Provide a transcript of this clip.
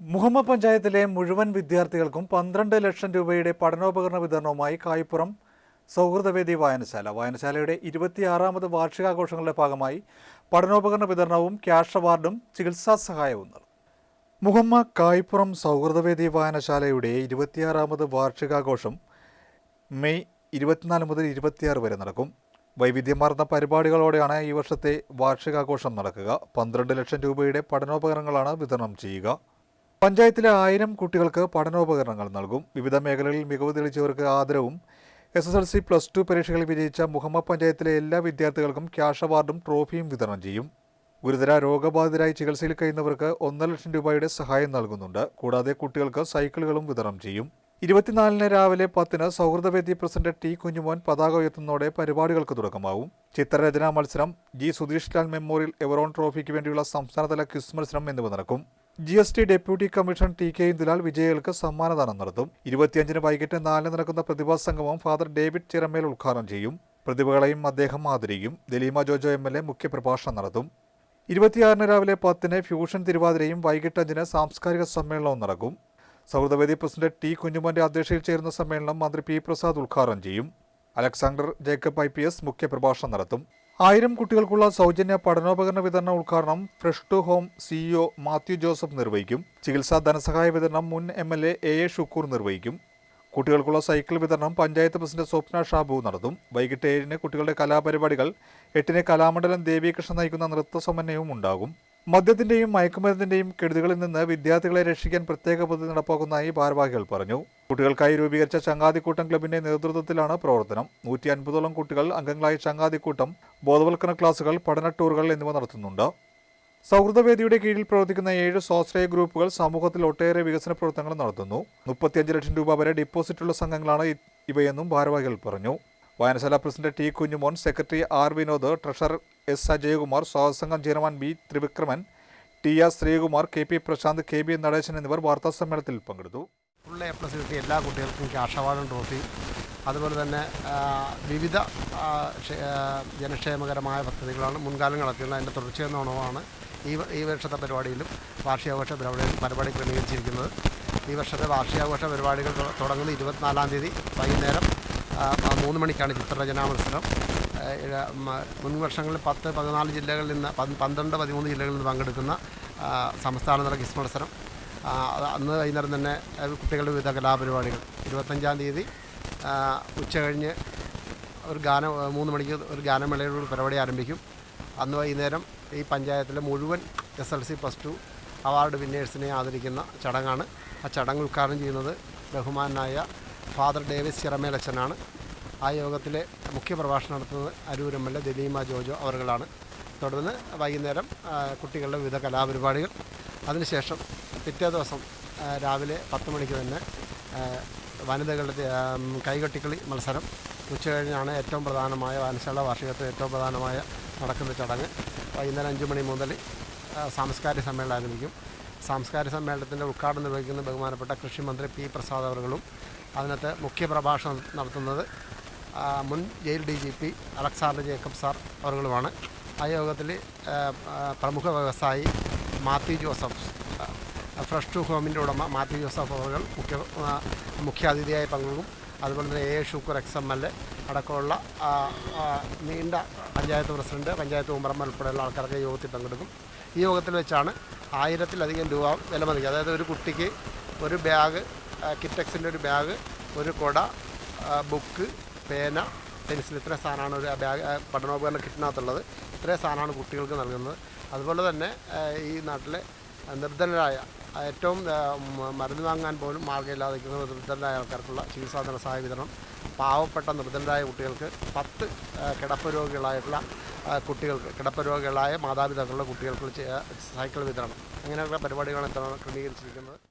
മുഹമ്മ പഞ്ചായത്തിലെ മുഴുവൻ വിദ്യാർത്ഥികൾക്കും പന്ത്രണ്ട് ലക്ഷം രൂപയുടെ പഠനോപകരണ വിതരണവുമായി കായ്പുറം സൗഹൃദവേദി വായനശാല. വായനശാലയുടെ ഇരുപത്തിയാറാമത് വാർഷികാഘോഷങ്ങളുടെ ഭാഗമായി പഠനോപകരണ വിതരണവും ക്യാഷ് അവാർഡും ചികിത്സാ സഹായവും നൽകും. മുഹമ്മ കായ്പുറം സൗഹൃദവേദി വായനശാലയുടെ ഇരുപത്തിയാറാമത് വാർഷികാഘോഷം മെയ് ഇരുപത്തിനാല് മുതൽ ഇരുപത്തിയാറ് വരെ നടക്കും. വൈവിധ്യമാർന്ന പരിപാടികളോടെയാണ് ഈ വർഷത്തെ വാർഷികാഘോഷം നടക്കുക. പന്ത്രണ്ട് ലക്ഷം രൂപയുടെ പഠനോപകരണങ്ങളാണ് വിതരണം ചെയ്യുക. പഞ്ചായത്തിലെ ആയിരം കുട്ടികൾക്ക് പഠനോപകരണങ്ങൾ നൽകും. വിവിധ മേഖലകളിൽ മികവ് തെളിയിച്ചവർക്ക് ആദരവും. S S L C plus two പരീക്ഷകളിൽ വിജയിച്ച മുഹമ്മദ് പഞ്ചായത്തിലെ എല്ലാ വിദ്യാർത്ഥികൾക്കും ക്യാഷ് അവാർഡും ട്രോഫിയും വിതരണം ചെയ്യും. ഗുരുതര രോഗബാധിതരായി ചികിത്സയിൽ കഴിയുന്നവർക്ക് ഒന്നര ലക്ഷം രൂപയുടെ സഹായം നൽകുന്നുണ്ട്. കൂടാതെ കുട്ടികൾക്ക് സൈക്കിളുകളും വിതരണം ചെയ്യും. ഇരുപത്തിനാലിന് രാവിലെ പത്തിന് സൗഹൃദവേദി പ്രസിഡന്റ് ടി കുഞ്ഞുമോൻ പതാക ഉയർത്തുന്നതോടെ പരിപാടികൾക്ക് തുടക്കമാകും. ചിത്രരചനാ മത്സരം G Sudheesh Lal memorial Everon ട്രോഫിക്ക് വേണ്ടിയുള്ള സംസ്ഥാനതല ക്വിസ് മത്സരം എന്നിവ നടക്കും. G S T deputy commission T K Indulal വിജയികൾക്ക് സമ്മാനദാനം നടത്തും. ഇരുപത്തിയഞ്ചിന് വൈകിട്ട് നാലിന് നടക്കുന്ന പ്രതിഭാ സംഗമം ഫാദർ ഡേവിഡ് ചിറമേൽ ഉദ്ഘാടനം ചെയ്യും. പ്രതിഭകളെയും അദ്ദേഹം ആദരിക്കും. Daleema Jojo M L A മുഖ്യപ്രഭാഷണം നടത്തും. ഇരുപത്തിയാറിന് രാവിലെ പത്തിന് ഫ്യൂഷൻ തിരുവാതിരയും വൈകിട്ട് അഞ്ചിന് സാംസ്കാരിക സമ്മേളനവും നടക്കും. സൗഹൃദവേദി പ്രസിഡന്റ് ടി കുഞ്ഞുമോന്റെ അധ്യക്ഷയിൽ ചേരുന്ന സമ്മേളനം മന്ത്രി പി പ്രസാദ് ഉദ്ഘാടനം ചെയ്യും. Alexander Jacob I P S മുഖ്യപ്രഭാഷണം നടത്തും. ആയിരം കുട്ടികൾക്കുള്ള സൗജന്യ പഠനോപകരണ വിതരണ ഉദ്ഘാടനം fresh to home CEO Mathew Joseph നിർവഹിക്കും. ചികിത്സാ ധനസഹായ വിതരണം മുൻ M L A A Shukoor നിർവഹിക്കും. കുട്ടികൾക്കുള്ള സൈക്കിൾ വിതരണം പഞ്ചായത്ത് പ്രസിഡന്റ് സ്വപ്ന ഷാബു നടത്തും. വൈകിട്ട് ഏഴിന് കുട്ടികളുടെ കലാപരിപാടികൾ എട്ടിന് കലാമണ്ഡലം ദേവികൃഷ്ണൻ നയിക്കുന്ന നൃത്ത സമന്വയവും ഉണ്ടാകും. മദ്യത്തിന്റെയും മയക്കുമരുന്നിന്റെയും കെടുതികളിൽ നിന്ന് വിദ്യാർത്ഥികളെ രക്ഷിക്കാൻ പ്രത്യേക പദ്ധതി നടപ്പാക്കുന്നതായി ഭാരവാഹികൾ പറഞ്ഞു. കുട്ടികൾക്കായി രൂപീകരിച്ച ചങ്ങാതിക്കൂട്ടം ക്ലബിന്റെ നേതൃത്വത്തിലാണ് പ്രവർത്തനം. നൂറ്റി അൻപതോളം കുട്ടികൾ അംഗങ്ങളായ ചങ്ങാതിക്കൂട്ടം ബോധവൽക്കരണ ക്ലാസുകൾ പഠന ടൂറുകൾ എന്നിവ നടത്തുന്നുണ്ട്. സൗഹൃദവേദിയുടെ കീഴിൽ പ്രവർത്തിക്കുന്ന ഏഴ് സ്വാശ്രയ ഗ്രൂപ്പുകൾ സമൂഹത്തിൽ ഒട്ടേറെ വികസന പ്രവർത്തനങ്ങൾ നടത്തുന്നു. മുപ്പത്തിയഞ്ച് ലക്ഷം രൂപ വരെ ഡിപ്പോസിറ്റുള്ള സംഘങ്ങളാണ് ഇവയെന്നും ഭാരവാഹികൾ പറഞ്ഞു. വായനശാല president T Kunjumon secretary R Vinod treasurer S Ajayakumar സ്വാഗതസംഘം chairman B Thrivikraman T R Sreekumar K P Prasanth K B Natesan എന്നിവർ വാർത്താ സമ്മേളനത്തിൽ പങ്കെടുത്തു. ഫുൾ എ പ്ലസ് കിട്ടിയ എല്ലാ കുട്ടികൾക്കും ക്യാഷ് അവാർഡും ട്രോഫി. അതുപോലെ തന്നെ വിവിധ ജനക്ഷേമകരമായ പദ്ധതികളാണ് മുൻകാലങ്ങളൊക്കെയുള്ള അതിന്റെ തുടർച്ചയെന്ന ഉണവാണ് ഈ ഈ വർഷത്തെ പരിപാടിയിലും വാർഷികാഘോഷ പരിപാടി പരിപാടി ക്രമീകരിച്ചിരിക്കുന്നത്. ഈ വർഷത്തെ വാർഷികാഘോഷ പരിപാടികൾ തുടങ്ങുന്നത് ഇരുപത്തിനാലാം തീയതി വൈകുന്നേരം മൂന്ന് മണിക്കാണ് ചിത്രരചനാ മത്സരം. മുൻ വർഷങ്ങളിൽ പത്ത് പതിനാല് ജില്ലകളിൽ നിന്ന് പന്ത് പന്ത്രണ്ട് പതിമൂന്ന് ജില്ലകളിൽ നിന്ന് പങ്കെടുക്കുന്ന സംസ്ഥാന സംസ്ഥാനതല കിസ് മത്സരം. അന്ന് വൈകുന്നേരം തന്നെ കുട്ടികളുടെ വിവിധ കലാപരിപാടികൾ. ഇരുപത്തഞ്ചാം തീയതി ഉച്ച കഴിഞ്ഞ് ഒരു ഗാന മൂന്ന് മണിക്ക് ഒരു ഗാനമേളയുടെ പരിപാടി ആരംഭിക്കും. അന്ന് വൈകുന്നേരം ഈ പഞ്ചായത്തിലെ മുഴുവൻ S L C plus two award വിന്നേഴ്സിനെ ആദരിക്കുന്ന ചടങ്ങാണ്. ആ ചടങ്ങ് ഉദ്ഘാടനം ചെയ്യുന്നത് ബഹുമാനായ ഫാദർ ഡേവിസ് ചിറമേലച്ചനാണ്. ആ യോഗത്തിലെ മുഖ്യ പ്രഭാഷണം നടത്തുന്നത് Aroor M L A Daleema Jojo അവർകളാണ് തുടർന്ന് വൈകുന്നേരം കുട്ടികളുടെ വിവിധ കലാപരിപാടികൾ. അതിനുശേഷം പിറ്റേ ദിവസം രാവിലെ പത്ത് മണിക്ക് തന്നെ വനിതകളുടെ കൈകെട്ടിക്കളി മത്സരം. ഉച്ച കഴിഞ്ഞാണ് ഏറ്റവും പ്രധാനമായ വായനശാല വാർഷികത്തിൽ ഏറ്റവും പ്രധാനമായ നടക്കുന്ന ചടങ്ങ്. വൈകുന്നേരം അഞ്ച് മണി മുതൽ സാംസ്കാരിക സമ്മേളനം ആരംഭിക്കും. സാംസ്കാരിക സമ്മേളനത്തിന്റെ ഉദ്ഘാടനം നിർവഹിക്കുന്ന ബഹുമാനപ്പെട്ട കൃഷിമന്ത്രി പി പ്രസാദ് അവറുകളും അതിനകത്ത് മുഖ്യ പ്രഭാഷണം നടത്തുന്നത് മുൻ jail D G P Alexander Jacob sir അവരുകളുമാണ്. ആ യോഗത്തിൽ പ്രമുഖ വ്യവസായി മാത്യു ജോസഫ് ഫ്രഷ് ടു ഹോമിന്റെ ഉടമ മാത്യു ജോസഫ് അവർ മുഖ്യ മുഖ്യാതിഥിയായി പങ്കെടുക്കും അതുപോലെ തന്നെ A. Shukoor ex M L A അടക്കമുള്ള നീണ്ട പഞ്ചായത്ത് പ്രസിഡന്റ് പഞ്ചായത്ത് ഉമ്പറമ്മ ഉൾപ്പെടെയുള്ള ആൾക്കാരൊക്കെ യോഗത്തിൽ പങ്കെടുക്കും. ഈ യോഗത്തിൽ വെച്ചാണ് ആയിരത്തിലധികം രൂപ വിലമതിക്കുക. അതായത് ഒരു കുട്ടിക്ക് ഒരു ബാഗ് കിറ്റക്സിന്റെ ഒരു ബാഗ് ഒരു കുട ബുക്ക് പേന പെൻസിൽ ഇത്ര സാധനമാണ് ഒരു ബാഗ് പഠനോപകരണ കിറ്റിനകത്തുള്ളത്. ഇത്രയും സാധനമാണ് കുട്ടികൾക്ക് നൽകുന്നത്. അതുപോലെ തന്നെ ഈ നാട്ടിലെ നിർദ്ധനരായ ഏറ്റവും മരുന്ന് വാങ്ങാൻ പോലും മാർഗമില്ലാതെ നിൽക്കുന്ന നിർദ്ധനരായ ആൾക്കാർക്കുള്ള ചികിത്സാ ധനസഹായ വിതരണം. പാവപ്പെട്ട നിർദ്ധനരായ കുട്ടികൾക്ക് പത്ത് കിടപ്പ് രോഗികളായിട്ടുള്ള കുട്ടികൾക്ക് കിടപ്പ് രോഗികളായ മാതാപിതാക്കളുടെ കുട്ടികൾക്കുള്ള സൈക്കിൾ വിതരണം. അങ്ങനെയുള്ള പരിപാടികളാണ് ക്രമീകരിച്ചിരിക്കുന്നത്.